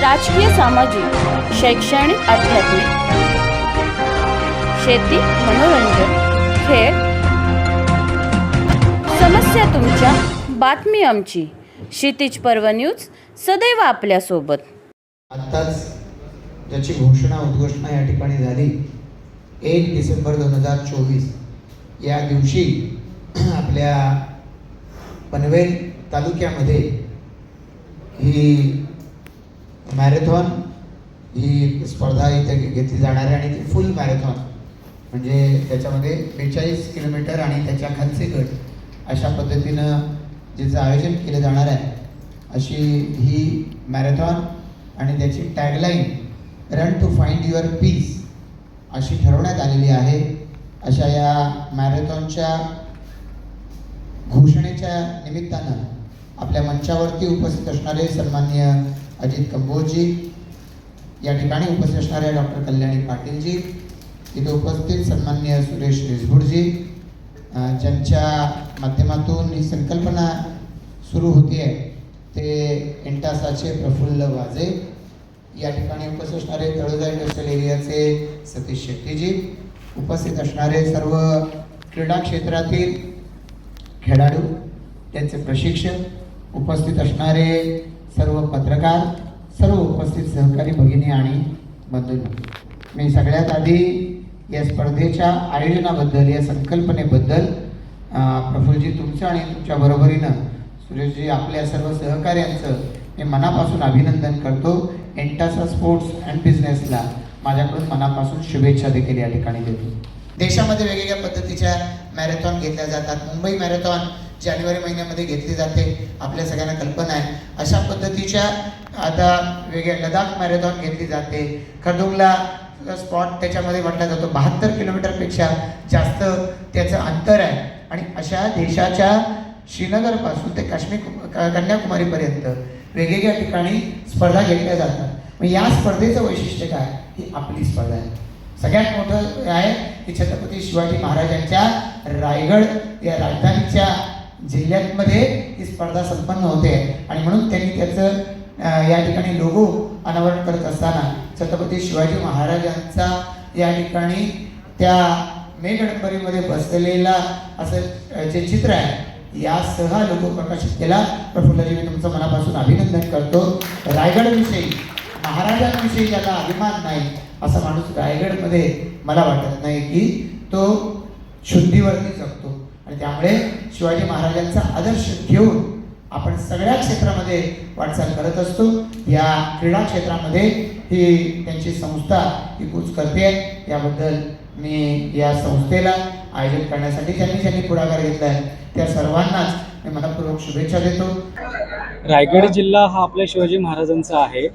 राजकीय सामाजिक शैक्षणिक आध्यात्मिक. शेती मनोरंजन खेळ. समस्या तुमच्या बातमी आमची. क्षितिज पर्व न्यूज सदैव आपल्यासोबत. आत्ताच ज्याची घोषणा उद्घोषणा या ठिकाणी झाली एक डिसेंबर दोन हजार चोवीस. या दिवशी आपल्या पनवेल तालुक्यामध्ये ही मॅरेथॉन ही स्पर्धा इथे घेतली जाणार आहे आणि ती फुल मॅरेथॉन. म्हणजे त्याच्यामध्ये बेचाळीस किलोमीटर आणि त्याच्या खालचे गट अशा पद्धतीनं जिचं आयोजन केलं जाणार आहे अशी ही मॅरेथॉन आणि त्याची tagline run to find your peace अशी ठरवण्यात आलेली आहे. अशा या मॅरेथॉनच्या घोषणेच्या निमित्तानं आपल्या मंचावरती उपस्थित असणारे सन्माननीय अजित कंबोजी या ठिकाणी उपस्थित असणाऱ्या डॉक्टर कल्याणी पाटीलजी तिथे उपस्थित सन्माननीय सुरेश रिसबुडजी ज्यांच्या माध्यमातून ही संकल्पना सुरू होती आहे ते इंटासाचे प्रफुल्ल वाजे या ठिकाणी उपस्थित असणारे तळोजा इंडस्ट्रियल एरियाचे सतीश शेट्टीजी उपस्थित असणारे सर्व क्रीडा क्षेत्रातील खेळाडू त्यांचे प्रशिक्षक उपस्थित असणारे सर्व पत्रकार सर्व उपस्थित सहकारी भगिनी आणि बंधूंनो मी सगळ्यात आधी या स्पर्धेच्या आयोजनाबद्दल या संकल्पनेबद्दल प्रफुल्लजी तुमचं आणि तुमच्या बरोबरीनं सुरेशजी आपल्या सर्व सहकार्यांचं मी मनापासून अभिनंदन करतो. एंटासा स्पोर्ट्स अँड बिझनेसला माझ्याकडून मनापासून शुभेच्छा देखील या ठिकाणी देतो. देशामध्ये वेगवेगळ्या पद्धतीच्या मॅरेथॉन घेतल्या जातात. मुंबई मॅरेथॉन जानेवारी महिन्यामध्ये घेतली जाते. आपल्या सगळ्यांना कल्पना आहे. अशा पद्धतीच्या आता वेगळ्या लडाख मॅरेथॉन घेतली जाते. खरदुंगला स्पॉट त्याच्यामध्ये म्हटला जातो. बहात्तर किलोमीटरपेक्षा जास्त त्याचं अंतर आहे. आणि अशा देशाच्या श्रीनगरपासून ते काश्मीर कन्याकुमारीपर्यंत वेगवेगळ्या ठिकाणी स्पर्धा घेतल्या जातात. मग या स्पर्धेचं वैशिष्ट्य काय? ही आपली स्पर्धा आहे. सगळ्यात मोठं आहे की छत्रपती शिवाजी महाराजांच्या रायगड या राजधानीच्या जिल्ह्यांमध्ये ही स्पर्धा संपन्न होते. आणि म्हणून त्यांनी त्याचं या ठिकाणी लोगो अनावरण करत असताना छत्रपती शिवाजी महाराजांचा या ठिकाणी त्या मेघडंबरीमध्ये बसलेला असं जे चित्र आहे यासह लोगो प्रकाशित केला. प्रफुल्लजी मी तुमचं मनापासून अभिनंदन करतो. रायगडविषयी महाराजांविषयी ज्याला अभिमान नाही असा माणूस रायगडमध्ये मला वाटत नाही की तो शुद्धीवरती जगतो. आणि त्यामुळे शिवाजी महाराजांचा आदर्श घेऊन आपण सगळ्या क्षेत्रामध्ये वाटचाल करत असतो. या क्रीडा क्षेत्रामध्ये ही त्यांची संस्था ही कूच करते. याबद्दल मी या संस्थेला आयोजन करण्यासाठी ज्यांनी ज्यांनी पुढाकार घेतला आहे त्या सर्वांनाच मी मनपूर्वक शुभेच्छा देतो. रायगड जिल्हा हा आपल्या शिवाजी महाराजांचा आहे.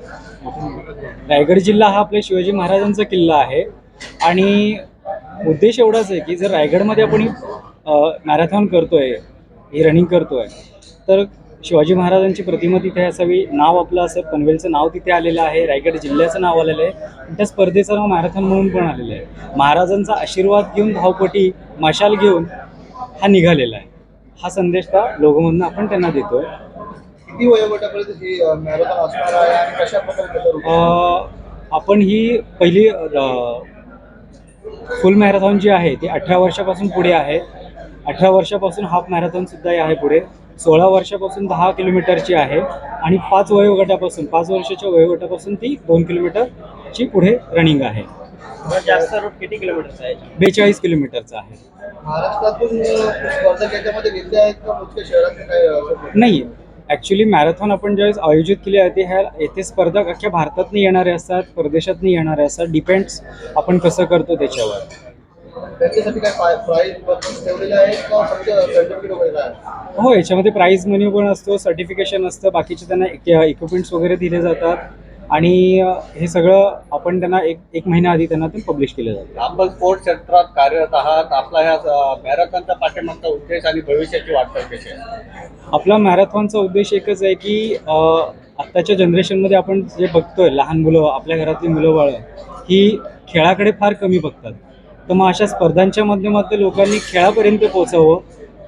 रायगड जिल्हा हा आपल्या शिवाजी महाराजांचा किल्ला आहे. आणि उद्देश एवढाच आहे की जर रायगडमध्ये आपण मॅरेथॉन करतोय ही रनिंग करतोय तर शिवाजी महाराजांची प्रतिमा तिथे असावी नाव आपलं असं पनवेलचं नाव तिथे आलेलं आहे रायगड जिल्ह्याचं नाव आलेलं आहे त्या स्पर्धेचं नाव मॅरेथॉन म्हणून पण आलेलं आहे. महाराजांचा आशीर्वाद घेऊन धावपटी मशाल घेऊन हा निघालेला आहे. हा संदेश त्या लोगोमधनं आपण त्यांना देतोय. किती वयोगटापर्यंत ही मॅरेथॉन असणार आहे आणि कशा प्रकारे आपण ही पहिली फुल मॅरेथॉन जी आहे ती अठरा वर्षापासून पुढे आहे. अठरा वर्षापासून हाफ मॅरेथॉन सुद्धा आहे पुढे. सोळा वर्षापासून दहा किलोमीटरची आहे आणि पाच वयोगटापासून पाच वर्षाच्या वयोगटापासून ती दोन किलोमीटरची पुढे रनिंग आहे. जास्त रूट किती किलोमीटरचा आहे? बेचाळीस किलोमीटरचा आहे. महाराष्ट्रातून स्पर्धक याच्यामध्ये घेतले आहेत का? मुख्य असं? नाही ॲक्च्युली मॅरेथॉन आपण ज्यावेळेस आयोजित केली आहे ते ह्या येथे स्पर्धक अख्ख्या भारतातनं येणारे असतात परदेशातनं येणारे असतात. डिपेंड्स आपण कसं करतो त्याच्यावर. हो याच्यामध्ये प्राईज मनी पण असतो सर्टिफिकेशन असतं बाकीचे त्यांना इक्विपमेंट्स वगैरे दिले जातात. आणि हे सगळं आपण त्यांना एक एक महिना आधी त्यांना ते पब्लिश केलं जातं. आपण स्पोर्ट्स क्षेत्रात कार्यरत आहात. आपला ह्या मॅरेथॉनचा पाठिंबाचा उद्देश आणि भविष्याची वाटचाल कशी आहे? आपला मॅरेथॉनचा उद्देश एकच आहे की आत्ताच्या जनरेशनमध्ये आपण जे बघतोय लहान मुलं आपल्या घरातली मुलं बाळं ही खेळाकडे फार कमी बघतात. तर मग अशा स्पर्धांच्या माध्यमातून लोकांनी खेळापर्यंत पोचावं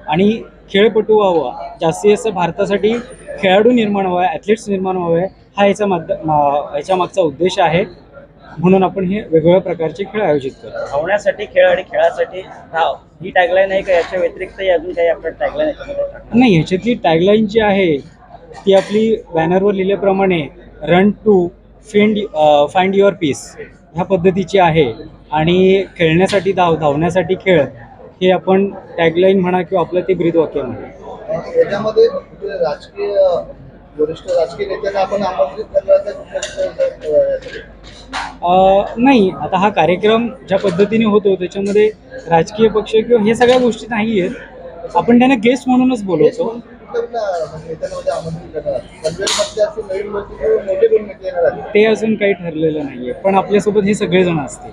आणि खेळपटू व्हावा. जास्तीत जास्त भारतासाठी खेळाडू निर्माण व्हावे ॲथलीट्स निर्माण व्हावे हा याचा माध्य मा- याच्या मागचा उद्देश आहे. म्हणून आपण हे वेगवेगळ्या प्रकारचे खेळ आयोजित करतो धावण्यासाठी खेळ आणि खेळासाठी धाव. ही टॅगलाईन आहे का? याच्या व्यतिरिक्तही अजून काही आपलं टॅगलाईन याच्यामध्ये? नाही ह्याच्यातली टॅगलाईन जी आहे ती आपली बॅनरवर लिहिल्याप्रमाणे run to find find your peace ह्या पद्धतीची आहे. आणि खेळण्यासाठी धाव धावण्यासाठी खेळ हे आपण टॅगलाईन म्हणा किंवा आपलं ते ब्रीदवाक्य म्हणा. याच्यामध्ये राजकीय वरिष्ठ राजकीय नेत्यांना आपण आमंत्रित करणार नाही आता हा कार्यक्रम ज्या पद्धतीने होतो त्याच्यामध्ये राजकीय पक्ष किंवा हे सगळ्या गोष्टी नाही आहेत आपण त्यांना गेस्ट म्हणूनच बोलवतो. ते अजून काही ठरलेलं नाही आहे पण आपल्यासोबत हे सगळेजण असतील.